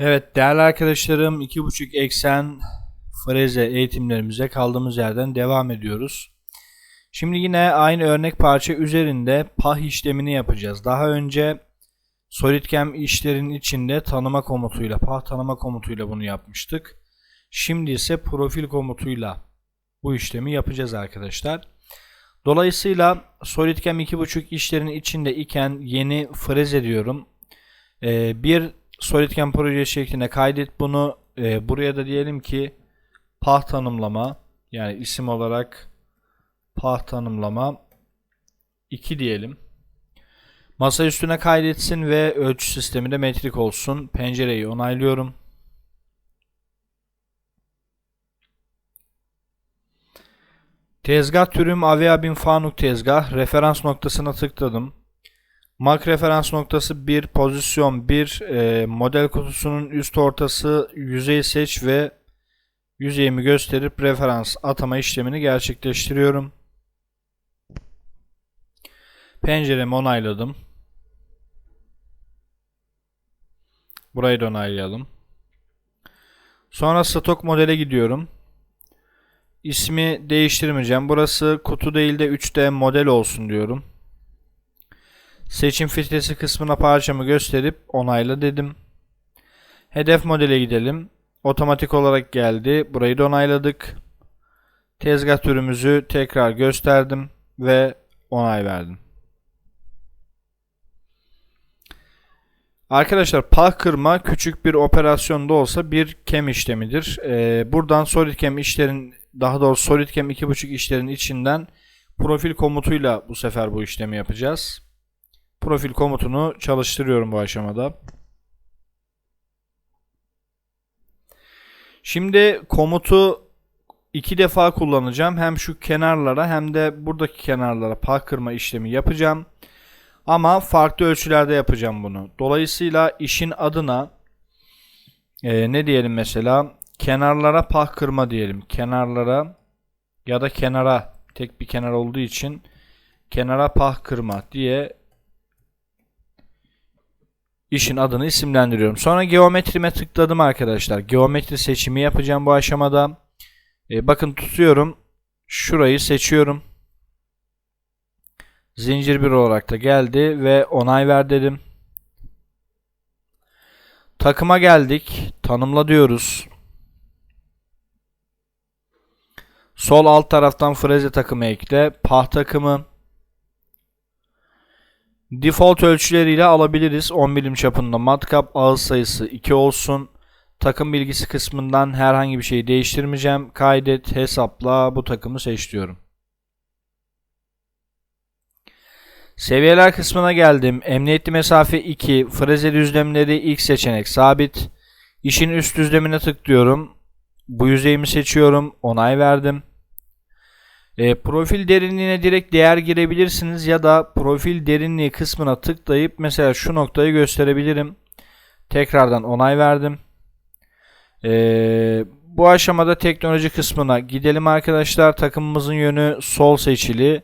Evet değerli arkadaşlarım 2.5 eksen freze eğitimlerimize kaldığımız yerden devam ediyoruz. Şimdi yine aynı örnek parça üzerinde pah işlemini yapacağız. Daha önce SolidCam işlerin içinde tanıma komutuyla, pah tanıma komutuyla bunu yapmıştık. Şimdi ise profil komutuyla bu işlemi yapacağız arkadaşlar. Dolayısıyla SolidCam 2.5 işlerin içinde iken yeni freze diyorum. Ee, bir SolidCam proje şeklinde kaydet bunu. Ee, buraya da diyelim ki pah tanımlama yani isim olarak pah tanımlama 2 diyelim. Masa üstüne kaydetsin ve ölçü sistemi de metrik olsun. Pencereyi onaylıyorum. Tezgah türüm Avia bin Fanuk tezgah. Referans noktasına tıkladım. Mak referans noktası 1, pozisyon 1, e, model kutusunun üst ortası yüzey seç ve yüzeyimi gösterip referans atama işlemini gerçekleştiriyorum. Penceremi onayladım. Burayı da onaylayalım. Sonra stok modele gidiyorum. İsmi değiştirmeyeceğim. Burası kutu değil de 3D model olsun diyorum. Seçim filtresi kısmına parçamı gösterip onayla dedim. Hedef modele gidelim. Otomatik olarak geldi. Burayı da onayladık. Tezgah türümüzü tekrar gösterdim ve onay verdim. Arkadaşlar pah kırma küçük bir operasyonda olsa bir kem işlemidir. Ee, buradan SolidCam işlerin daha doğrusu SolidCam 2.5 işlerin içinden profil komutuyla bu sefer bu işlemi yapacağız. Profil komutunu çalıştırıyorum bu aşamada. Şimdi komutu iki defa kullanacağım. Hem şu kenarlara hem de buradaki kenarlara pah kırma işlemi yapacağım. Ama farklı ölçülerde yapacağım bunu. Dolayısıyla işin adına e, ne diyelim mesela kenarlara pah kırma diyelim. Kenarlara ya da kenara tek bir kenar olduğu için kenara pah kırma diye işin adını isimlendiriyorum. Sonra geometrime tıkladım arkadaşlar. Geometri seçimi yapacağım bu aşamada. E, bakın tutuyorum. Şurayı seçiyorum. Zincir bir olarak da geldi ve onay ver dedim. Takıma geldik. Tanımla diyoruz. Sol alt taraftan freze takımı ekle. Pah takımı. Default ölçüleriyle alabiliriz. 10 milim çapında matkap ağız sayısı 2 olsun. Takım bilgisi kısmından herhangi bir şeyi değiştirmeyeceğim. Kaydet, hesapla bu takımı seç diyorum. Seviyeler kısmına geldim. Emniyetli mesafe 2, freze düzlemleri ilk seçenek sabit. İşin üst düzlemine tıklıyorum. Bu yüzeyimi seçiyorum. Onay verdim. E, profil derinliğine direkt değer girebilirsiniz ya da profil derinliği kısmına tıklayıp mesela şu noktayı gösterebilirim. Tekrardan onay verdim. E, bu aşamada teknoloji kısmına gidelim arkadaşlar. Takımımızın yönü sol seçili.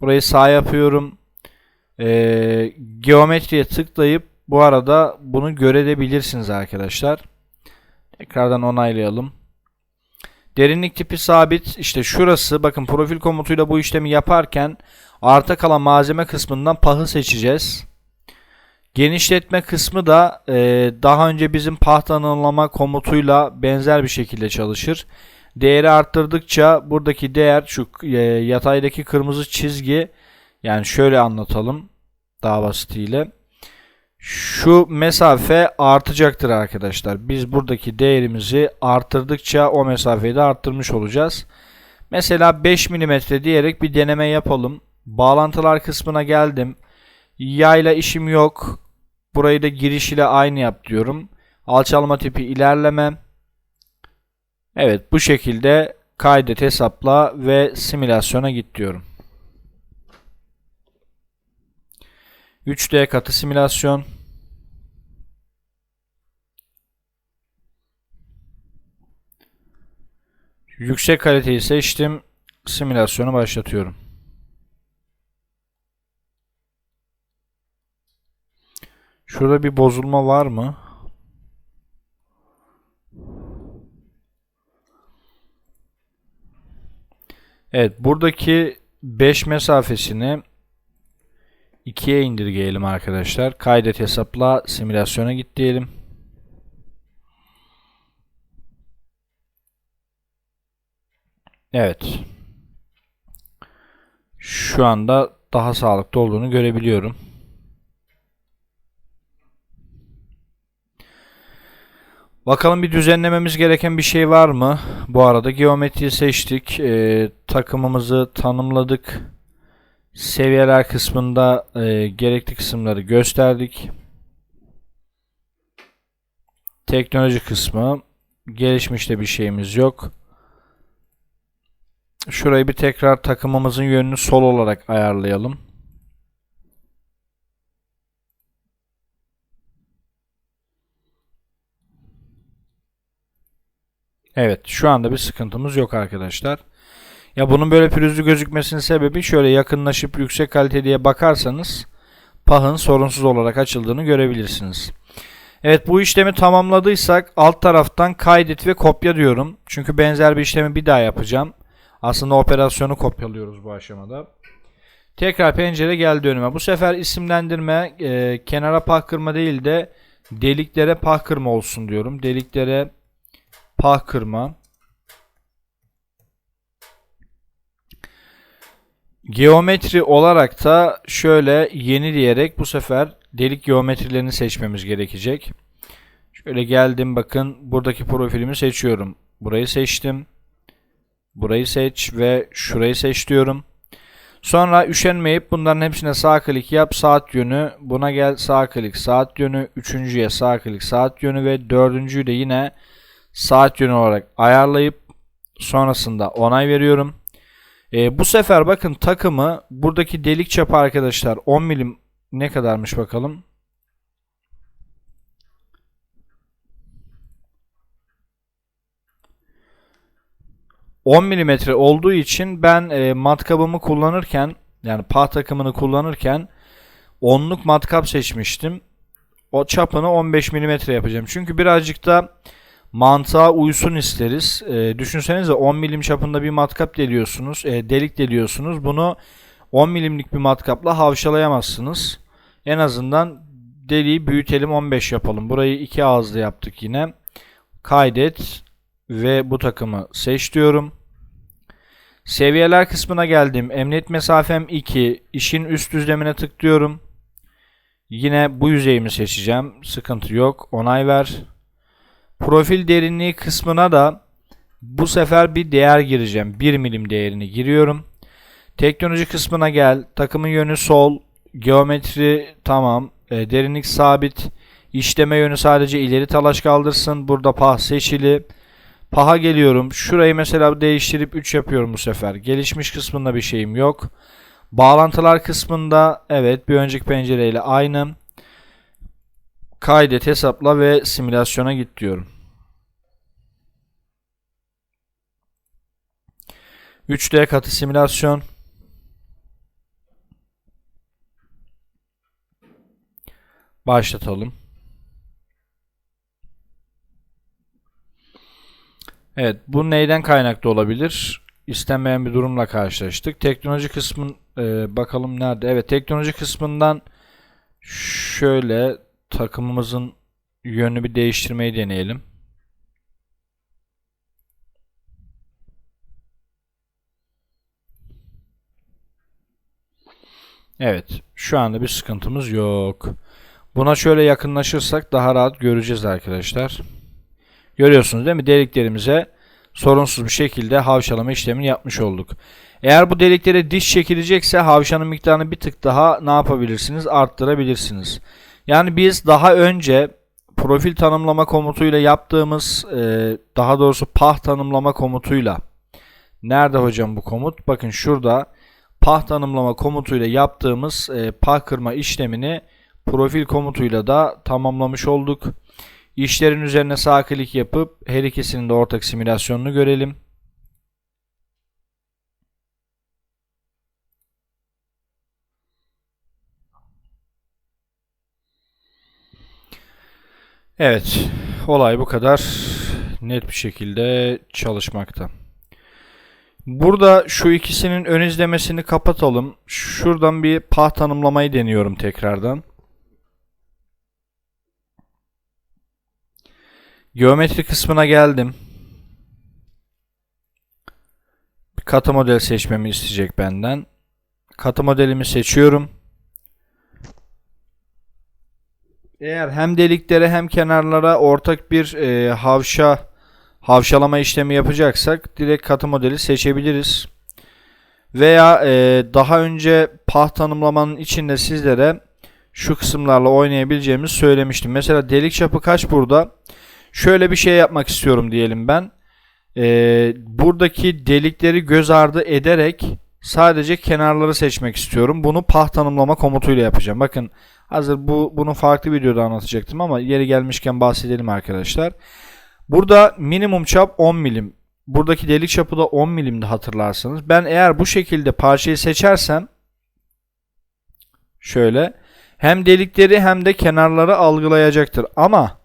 Burayı sağ yapıyorum. E, geometriye tıklayıp bu arada bunu görebilirsiniz arkadaşlar. Tekrardan onaylayalım. Derinlik tipi sabit. İşte şurası bakın profil komutuyla bu işlemi yaparken arta kalan malzeme kısmından pahı seçeceğiz. Genişletme kısmı da e, daha önce bizim pah tanımlama komutuyla benzer bir şekilde çalışır. Değeri arttırdıkça buradaki değer şu e, yataydaki kırmızı çizgi yani şöyle anlatalım daha basitiyle şu mesafe artacaktır arkadaşlar. Biz buradaki değerimizi arttırdıkça o mesafeyi de arttırmış olacağız. Mesela 5 mm diyerek bir deneme yapalım. Bağlantılar kısmına geldim. Yayla işim yok. Burayı da giriş ile aynı yap diyorum. Alçalma tipi ilerleme. Evet bu şekilde kaydet hesapla ve simülasyona git diyorum. 3D katı simülasyon Yüksek kaliteyi seçtim. Simülasyonu başlatıyorum. Şurada bir bozulma var mı? Evet buradaki 5 mesafesini 2'ye indirgeyelim arkadaşlar. Kaydet hesapla simülasyona git diyelim. Evet. Şu anda daha sağlıklı olduğunu görebiliyorum. Bakalım bir düzenlememiz gereken bir şey var mı? Bu arada geometriyi seçtik. Ee, takımımızı tanımladık. Seviyeler kısmında e, gerekli kısımları gösterdik. Teknoloji kısmı. Gelişmişte bir şeyimiz yok. Şurayı bir tekrar takımımızın yönünü sol olarak ayarlayalım. Evet, şu anda bir sıkıntımız yok arkadaşlar. Ya bunun böyle pürüzlü gözükmesinin sebebi şöyle yakınlaşıp yüksek kalite diye bakarsanız pahın sorunsuz olarak açıldığını görebilirsiniz. Evet bu işlemi tamamladıysak alt taraftan kaydet ve kopya diyorum. Çünkü benzer bir işlemi bir daha yapacağım. Aslında operasyonu kopyalıyoruz bu aşamada. Tekrar pencere geldi önüme. Bu sefer isimlendirme e, kenara pah kırma değil de deliklere pah kırma olsun diyorum. Deliklere pah kırma. Geometri olarak da şöyle yeni diyerek bu sefer delik geometrilerini seçmemiz gerekecek. Şöyle geldim bakın buradaki profilimi seçiyorum. Burayı seçtim. Burayı seç ve şurayı seç diyorum. Sonra üşenmeyip bunların hepsine sağ klik yap saat yönü. Buna gel sağ klik saat yönü. Üçüncüye sağ klik saat yönü ve dördüncüyü de yine saat yönü olarak ayarlayıp sonrasında onay veriyorum. Ee, bu sefer bakın takımı buradaki delik çapı arkadaşlar 10 milim ne kadarmış bakalım. 10 milimetre olduğu için ben e, matkabımı kullanırken yani pah takımını kullanırken onluk matkap seçmiştim. O çapını 15 milimetre yapacağım. Çünkü birazcık da mantığa uysun isteriz. E, düşünsenize 10 milim çapında bir matkap deliyorsunuz. E, delik deliyorsunuz. Bunu 10 milimlik bir matkapla havşalayamazsınız. En azından deliği büyütelim 15 yapalım. Burayı iki ağızlı yaptık yine. Kaydet ve bu takımı seç diyorum. Seviyeler kısmına geldim. Emniyet mesafem 2. İşin üst düzlemine tıklıyorum. Yine bu yüzeyimi seçeceğim. Sıkıntı yok. Onay ver. Profil derinliği kısmına da bu sefer bir değer gireceğim. 1 milim değerini giriyorum. Teknoloji kısmına gel. Takımın yönü sol. Geometri tamam. E, derinlik sabit. İşleme yönü sadece ileri talaş kaldırsın. Burada pah seçili. Paha geliyorum. Şurayı mesela değiştirip 3 yapıyorum bu sefer. Gelişmiş kısmında bir şeyim yok. Bağlantılar kısmında evet bir önceki pencereyle aynı. Kaydet, hesapla ve simülasyona git diyorum. 3D katı simülasyon. Başlatalım. Evet, bu neyden kaynaklı olabilir? İstenmeyen bir durumla karşılaştık. Teknoloji kısmın e, bakalım nerede? Evet, teknoloji kısmından şöyle takımımızın yönünü bir değiştirmeyi deneyelim. Evet, şu anda bir sıkıntımız yok. Buna şöyle yakınlaşırsak daha rahat göreceğiz arkadaşlar. Görüyorsunuz değil mi? Deliklerimize sorunsuz bir şekilde havşalama işlemini yapmış olduk. Eğer bu deliklere diş çekilecekse havşanın miktarını bir tık daha ne yapabilirsiniz? Arttırabilirsiniz. Yani biz daha önce profil tanımlama komutuyla yaptığımız e, daha doğrusu pah tanımlama komutuyla nerede hocam bu komut? Bakın şurada pah tanımlama komutuyla yaptığımız e, pah kırma işlemini profil komutuyla da tamamlamış olduk. İşlerin üzerine sağ klik yapıp her ikisinin de ortak simülasyonunu görelim. Evet, olay bu kadar net bir şekilde çalışmakta. Burada şu ikisinin ön izlemesini kapatalım. Şuradan bir pah tanımlamayı deniyorum tekrardan. Geometri kısmına geldim. Bir katı model seçmemi isteyecek benden. Katı modelimi seçiyorum. Eğer hem deliklere hem kenarlara ortak bir e, havşa havşalama işlemi yapacaksak direkt katı modeli seçebiliriz. Veya e, daha önce pah tanımlamanın içinde sizlere şu kısımlarla oynayabileceğimizi söylemiştim. Mesela delik çapı kaç burada? Şöyle bir şey yapmak istiyorum diyelim ben. E, buradaki delikleri göz ardı ederek sadece kenarları seçmek istiyorum. Bunu pah tanımlama komutuyla yapacağım. Bakın hazır bu bunu farklı videoda anlatacaktım ama yeri gelmişken bahsedelim arkadaşlar. Burada minimum çap 10 milim. Buradaki delik çapı da 10 milimdi hatırlarsanız. Ben eğer bu şekilde parçayı seçersem şöyle hem delikleri hem de kenarları algılayacaktır. Ama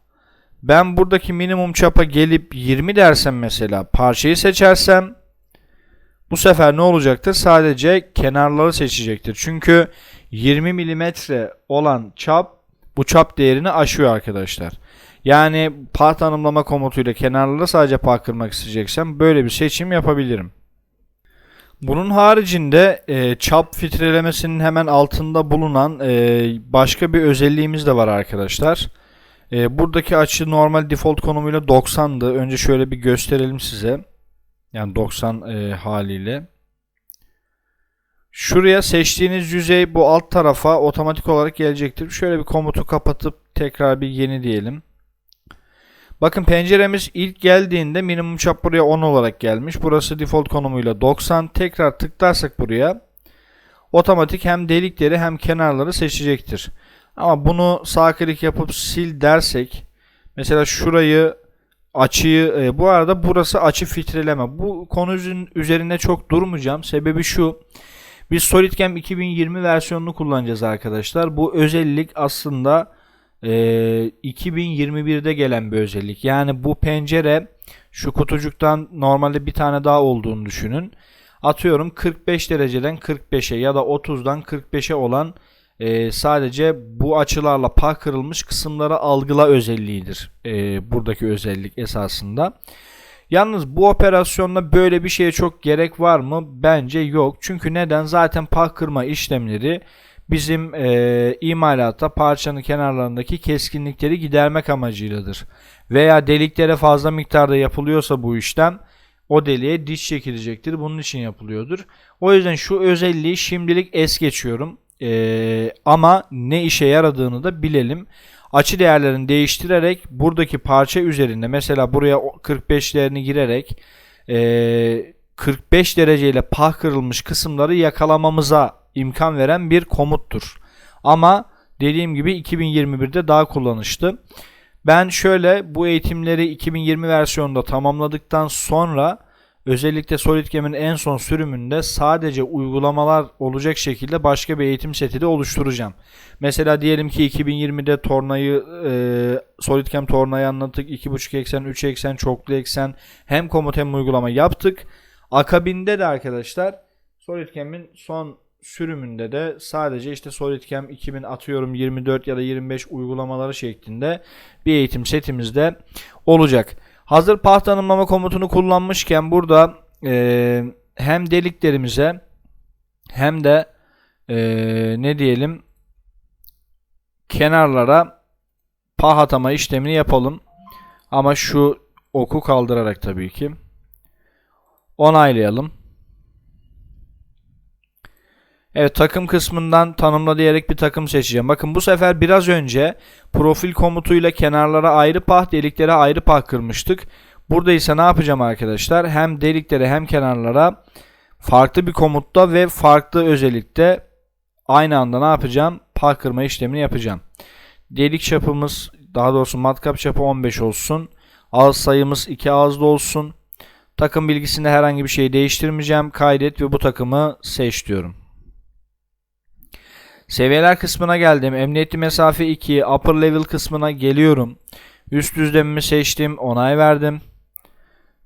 ben buradaki minimum çapa gelip 20 dersem mesela parçayı seçersem bu sefer ne olacaktır? Sadece kenarları seçecektir. Çünkü 20 milimetre olan çap bu çap değerini aşıyor arkadaşlar. Yani pah tanımlama komutuyla kenarları sadece pah kırmak isteyeceksem böyle bir seçim yapabilirim. Bunun haricinde e, çap filtrelemesinin hemen altında bulunan e, başka bir özelliğimiz de var arkadaşlar. E, buradaki açı normal default konumuyla 90'dı. Önce şöyle bir gösterelim size. Yani 90 e, haliyle. Şuraya seçtiğiniz yüzey bu alt tarafa otomatik olarak gelecektir. Şöyle bir komutu kapatıp tekrar bir yeni diyelim. Bakın penceremiz ilk geldiğinde minimum çap buraya 10 olarak gelmiş. Burası default konumuyla 90. Tekrar tıklarsak buraya otomatik hem delikleri hem kenarları seçecektir. Ama bunu sağ klik yapıp sil dersek mesela şurayı açıyı e, bu arada burası açı filtreleme. Bu konu üzerinde çok durmayacağım. Sebebi şu. Biz SolidCam 2020 versiyonunu kullanacağız arkadaşlar. Bu özellik aslında e, 2021'de gelen bir özellik. Yani bu pencere şu kutucuktan normalde bir tane daha olduğunu düşünün. Atıyorum 45 dereceden 45'e ya da 30'dan 45'e olan e, sadece bu açılarla pah kırılmış kısımları algıla özelliğidir. E, buradaki özellik esasında. Yalnız bu operasyonda böyle bir şeye çok gerek var mı? Bence yok. Çünkü neden? Zaten pah kırma işlemleri bizim e, imalatta parçanın kenarlarındaki keskinlikleri gidermek amacıyladır. Veya deliklere fazla miktarda yapılıyorsa bu işlem o deliğe diş çekilecektir. Bunun için yapılıyordur. O yüzden şu özelliği şimdilik es geçiyorum. E, ama ne işe yaradığını da bilelim. Açı değerlerini değiştirerek buradaki parça üzerinde mesela buraya 45 değerini girerek e, 45 dereceyle pah kırılmış kısımları yakalamamıza imkan veren bir komuttur. Ama dediğim gibi 2021'de daha kullanışlı. Ben şöyle bu eğitimleri 2020 versiyonunda tamamladıktan sonra özellikle SolidCam'in en son sürümünde sadece uygulamalar olacak şekilde başka bir eğitim seti de oluşturacağım. Mesela diyelim ki 2020'de tornayı e, SolidCam tornayı anlattık. 2.5 eksen, 3 eksen, çoklu eksen hem komut hem uygulama yaptık. Akabinde de arkadaşlar SolidCam'in son sürümünde de sadece işte SolidCam 2000 atıyorum 24 ya da 25 uygulamaları şeklinde bir eğitim setimizde olacak. Hazır path tanımlama komutunu kullanmışken burada e, hem deliklerimize hem de e, ne diyelim kenarlara pah atama işlemini yapalım. Ama şu oku kaldırarak tabii ki. Onaylayalım. Evet takım kısmından tanımla diyerek bir takım seçeceğim. Bakın bu sefer biraz önce profil komutuyla kenarlara ayrı pah, deliklere ayrı pah kırmıştık. Burada ise ne yapacağım arkadaşlar? Hem deliklere hem kenarlara farklı bir komutta ve farklı özellikte aynı anda ne yapacağım? Pah kırma işlemini yapacağım. Delik çapımız daha doğrusu matkap çapı 15 olsun. Ağız sayımız 2 ağızlı olsun. Takım bilgisinde herhangi bir şey değiştirmeyeceğim. Kaydet ve bu takımı seç diyorum. Seviyeler kısmına geldim. Emniyetli mesafe 2. Upper level kısmına geliyorum. Üst düzlemimi seçtim. Onay verdim.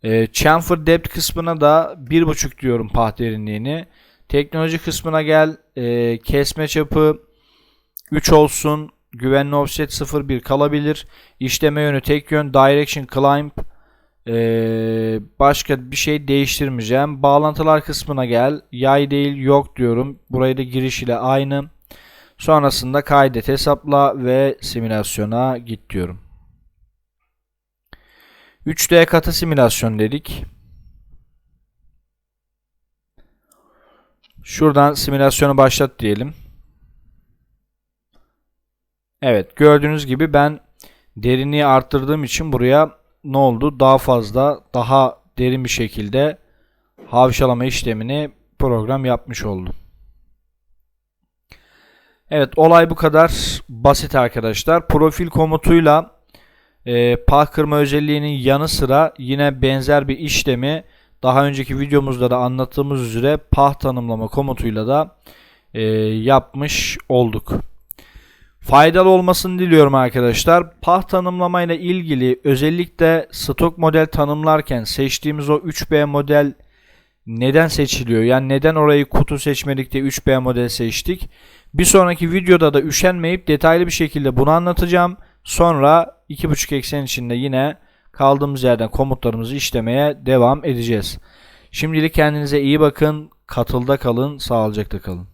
E, chamfer depth kısmına da 1.5 diyorum pah derinliğini. Teknoloji kısmına gel. E, kesme çapı 3 olsun. Güvenli offset 0.1 kalabilir. İşleme yönü tek yön. Direction climb. Ee, başka bir şey değiştirmeyeceğim. Bağlantılar kısmına gel. Yay değil yok diyorum. Burayı da giriş ile aynı. Sonrasında kaydet hesapla ve simülasyona git diyorum. 3D katı simülasyon dedik. Şuradan simülasyonu başlat diyelim. Evet gördüğünüz gibi ben derinliği arttırdığım için buraya ne oldu? Daha fazla, daha derin bir şekilde havşalama işlemini program yapmış oldu. Evet olay bu kadar basit arkadaşlar. Profil komutuyla e, pah kırma özelliğinin yanı sıra yine benzer bir işlemi daha önceki videomuzda da anlattığımız üzere pah tanımlama komutuyla da e, yapmış olduk. Faydalı olmasını diliyorum arkadaşlar. Pah tanımlama ile ilgili özellikle stok model tanımlarken seçtiğimiz o 3B model neden seçiliyor? Yani neden orayı kutu seçmedik de 3B model seçtik? Bir sonraki videoda da üşenmeyip detaylı bir şekilde bunu anlatacağım. Sonra 2.5 eksen içinde yine kaldığımız yerden komutlarımızı işlemeye devam edeceğiz. Şimdilik kendinize iyi bakın. Katılda kalın, sağlıcakla kalın.